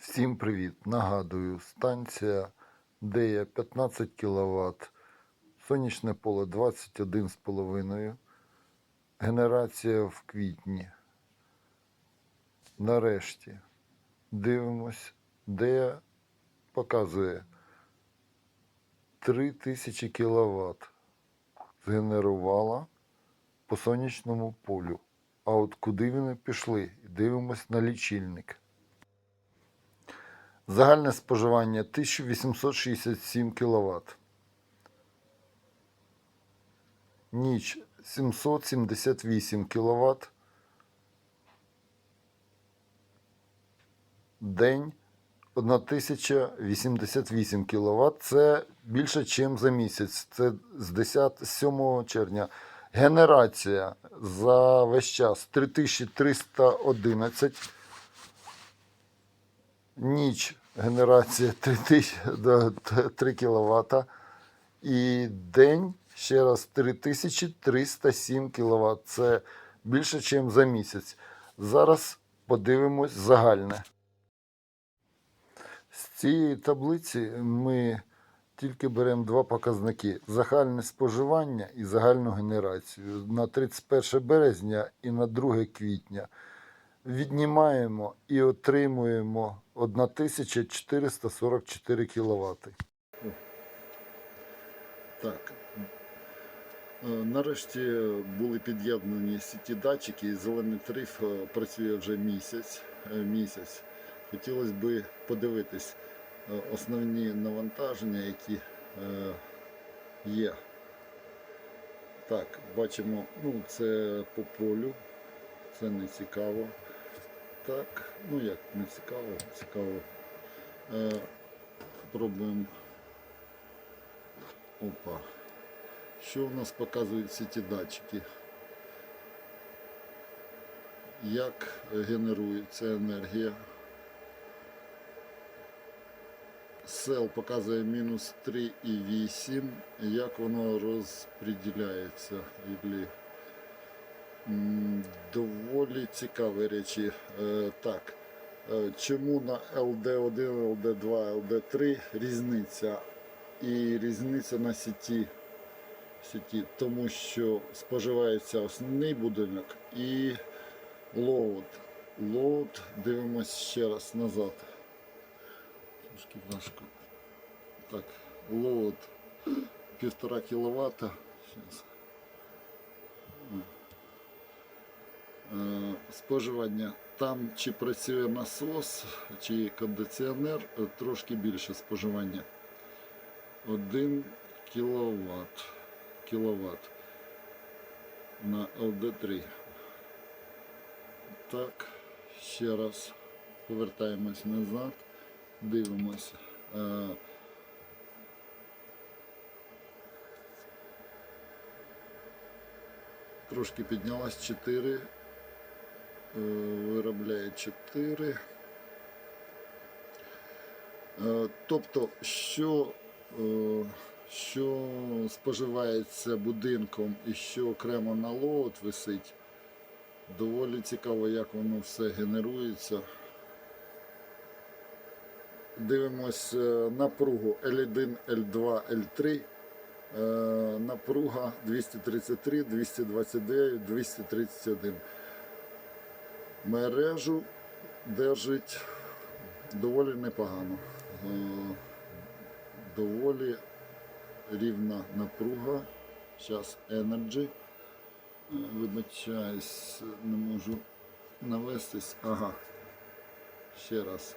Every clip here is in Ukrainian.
Всім привіт! Нагадую, станція Дея 15 кВт, сонячне поле 21,5, генерація в квітні. Нарешті дивимось, Дея показує 3000 кВт згенерувала по сонячному полю. А от куди вони пішли? Дивимось на лічильник. Загальне споживання 1867 кВт. Ніч 778 кВт. День 1088 кВт. Це більше, ніж за місяць. Це з 10 7 червня. Генерація за весь час 3311. Ніч генерація 3 кВт. І день ще раз 3307 кВт. Це більше, ніж за місяць. Зараз подивимось загальне. З цієї таблиці ми тільки беремо два показники: загальне споживання і загальну генерацію на 31 березня і на 2 квітня. Віднімаємо і отримуємо 1444 кВт. Так. Е, Нарешті були під'єднані сіті датчики. Зелений тариф е, працює вже місяць. е, місяць. Хотілося б подивитись основні навантаження, які є. Так, бачимо, ну це по полю, це не цікаво. Так, ну як не цікаво, цікаво. Е, пробуємо. Опа. Що у нас показують ці ті датчики? Як генерується енергія? Сел показує мінус 3,8. Як воно розподіляється? Доволі цікаві речі. Е, так. Е, Чому на LD1, LD2, LD3 різниця? І різниця на сіті, сіті, тому що споживається основний будинок і лоуд. Лоуд, дивимось ще раз назад. Трошки важко. Так, лоуд 1,5 кВт. Сейчас. Споживання там чи працює насос, чи кондиціонер, е, трошки більше споживання. 1 кВт, кВт на LD3. Так, ще раз повертаємось назад, дивимося. Е, Трошки піднялась 4, е, виробляє 4. Е, Тобто, що, е, що споживається будинком і що окремо на лоуд висить, доволі цікаво, як воно все генерується. Дивимось е, напругу L1, L2, L3. Е, Напруга 233, 229, 231. Мережу держить доволі непогано. Е, Доволі рівна напруга. Зараз Energy. Е, Вибачаюсь, не можу навестись. Ага. Ще раз.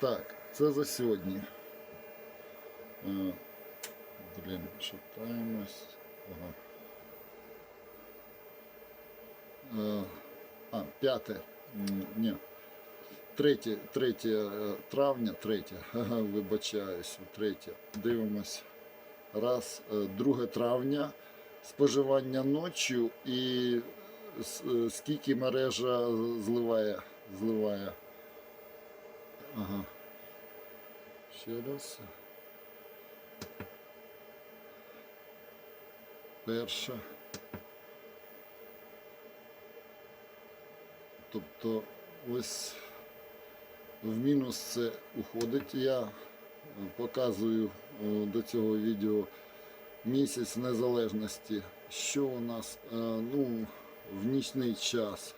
Так, це за сьогодні. Е, Блін, шатаємось. Ага. Е, А, п'яте. Ні. 3, 3 травня, 3, вибачаюсь, 3. Дивимось. Раз, 2 травня, споживання ночі і е, скільки мережа зливає. зливає. Ага. Ще раз. Перша. Тобто ось В мінус це уходить. Я показую е, до цього відео місяць незалежності. Що у нас Е, ну, в нічний час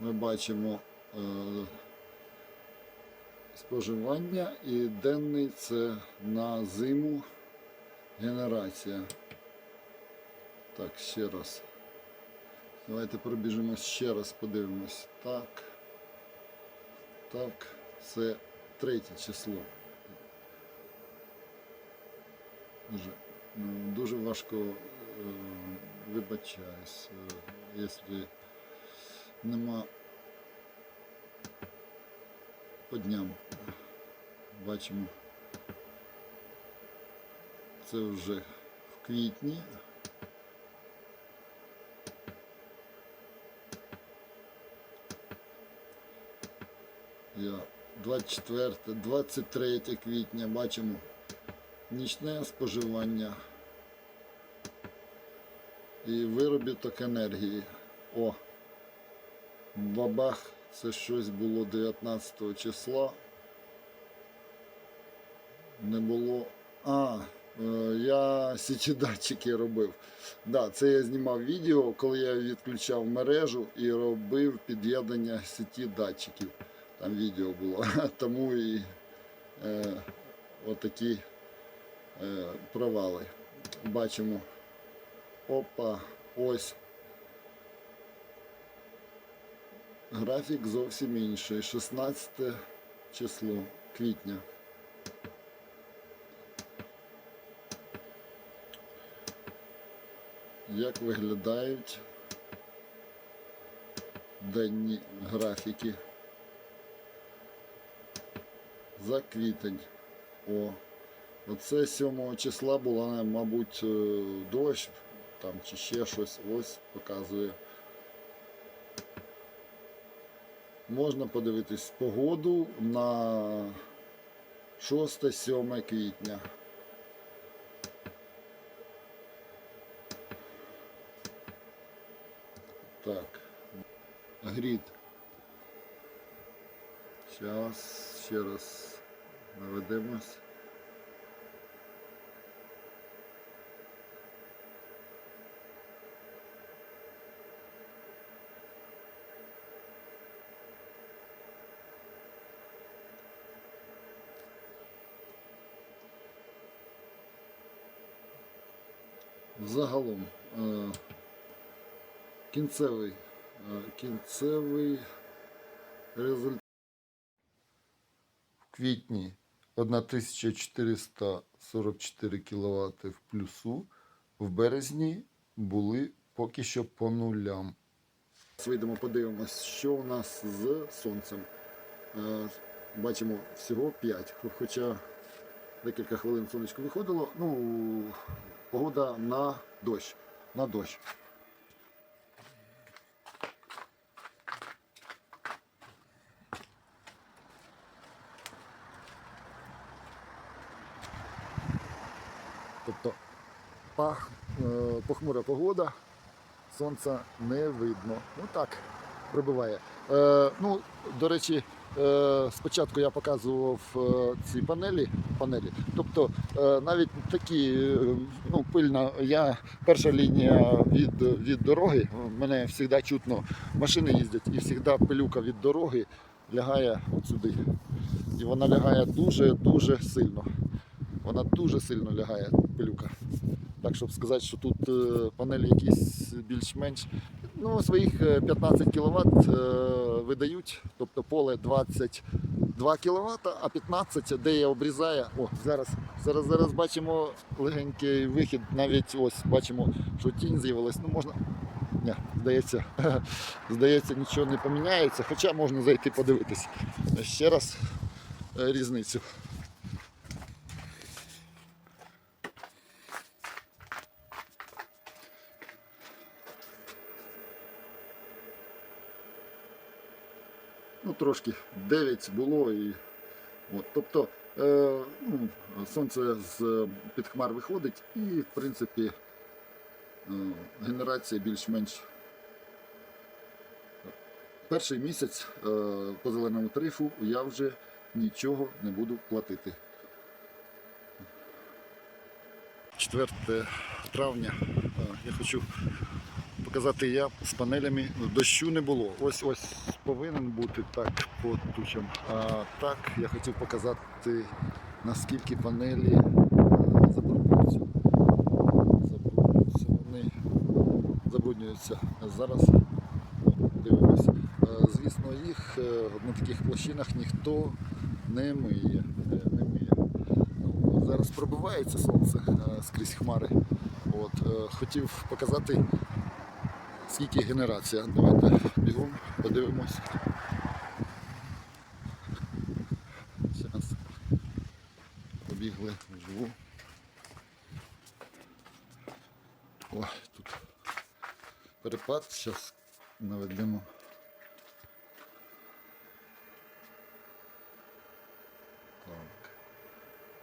ми бачимо е, споживання і денний це на зиму генерація. Так, ще раз. Давайте пробіжимось ще раз, подивимось. Так. Так, це третє число. Дуже, ну, дуже важко е, вибачаюсь, е, якщо нема по дням. Бачимо. Це вже в квітні. Я 24, 23 квітня бачимо нічне споживання і виробіток енергії. О, бабах, це щось було 19 числа. Не було. А, е, я січі датчики робив. Да, це я знімав відео, коли я відключав мережу і робив під'єднання сіті датчиків. Там відео було. Тому і е, отакі е, провали. Бачимо. Опа, ось. Графік зовсім інший. 16 число квітня. Як виглядають денні графіки за квітень. О, оце 7 числа була, мабуть, е, дощ там чи ще щось. Ось показує. Можна подивитись погоду на 6-7 квітня. Так, грід. Зараз ще раз наведемось. Загалом е, кінцевий, е, кінцевий результат. Квітні 1444 кВт в плюсу, в березні були поки що по нулям. Вийдемо, подивимось, що у нас з сонцем. Е, Бачимо всього 5, хоча декілька хвилин сонечко виходило. Ну, погода на дощ. На дощ. Тобто пах, е, похмура погода, сонця не видно. Ну так, прибуває. Е, ну, до речі, е, спочатку я показував е, ці панелі. панелі. Тобто е, навіть такі е, ну, пильна, я перша лінія від, від дороги, мене завжди чутно, машини їздять і завжди пилюка від дороги лягає от сюди. І вона лягає дуже-дуже сильно. Вона дуже сильно лягає, пилюка. Так, щоб сказати, що тут е, панелі якісь більш-менш ну, своїх е, 15 кВт видають, тобто поле 22 кВт, а 15, де я обрізаю. О, зараз, зараз, зараз бачимо легенький вихід, навіть ось бачимо, що тінь з'явилась. Ну, можна. Ні, здається, здається, нічого не поміняється, хоча можна зайти подивитись ще раз е, різницю. Ну, трошки 9 було. І, от, тобто е, ну, сонце з під хмар виходить і, в принципі, е, генерація більш-менш перший місяць е, по зеленому тарифу я вже нічого не буду платити. 4 травня е, я хочу показати я з панелями. Дощу не було. Ось ось повинен бути так по тучам. А так я хотів показати наскільки панелі забруднюються. Забруднюються вони забруднюються зараз. Дивимось. Е, Звісно, їх е, на таких площинах ніхто не миє. е, Не миє. Ну, Зараз пробивається сонце скрізь хмари. От, хотів показати, скільки генерація. Давайте бігом подивимось. Зараз побігли вживу. Ой, тут перепад, зараз наведемо. Так,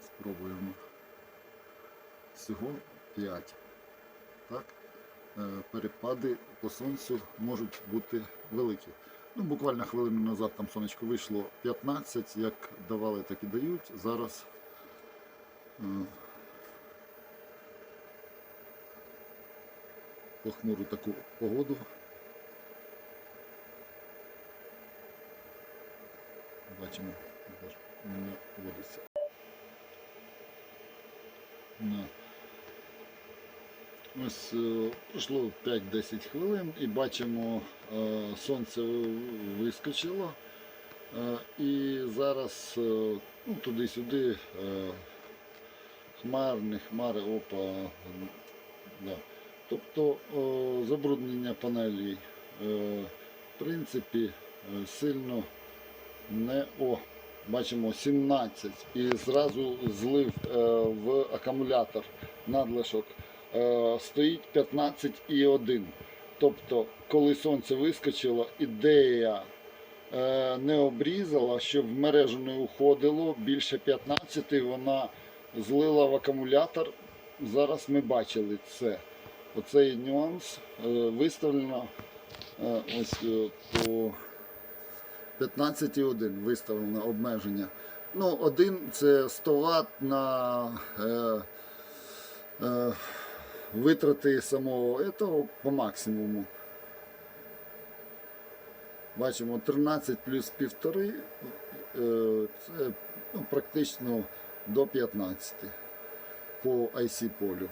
спробуємо. Всього 5. Так? Е, Перепади по сонцю можуть бути великі. Ну, буквально хвилину назад там сонечко вийшло 15, як давали, так і дають. Зараз е, похмуру таку погоду. Бачимо, не водиться. Ось е, пройшло 5-10 хвилин і бачимо, е, сонце вискочило. Е, і зараз е, ну, туди-сюди е, хмар, хмари, опа. Да. Тобто забруднення панелей е, в принципі е, сильно не о. Бачимо 17 і зразу злив е, в акумулятор надлишок. Е, стоїть 15,1. Тобто, коли сонце вискочило, ідея е, не обрізала, щоб в мережу не уходило більше 15, вона злила в акумулятор. Зараз ми бачили це. Оцей нюанс е, виставлено ось по 15,1 виставлено обмеження. Ну, один це 100 Вт на е, е, витрати самого цього по максимуму. Бачимо 13 плюс 1,5 е, це ну, практично до 15 по IC полю.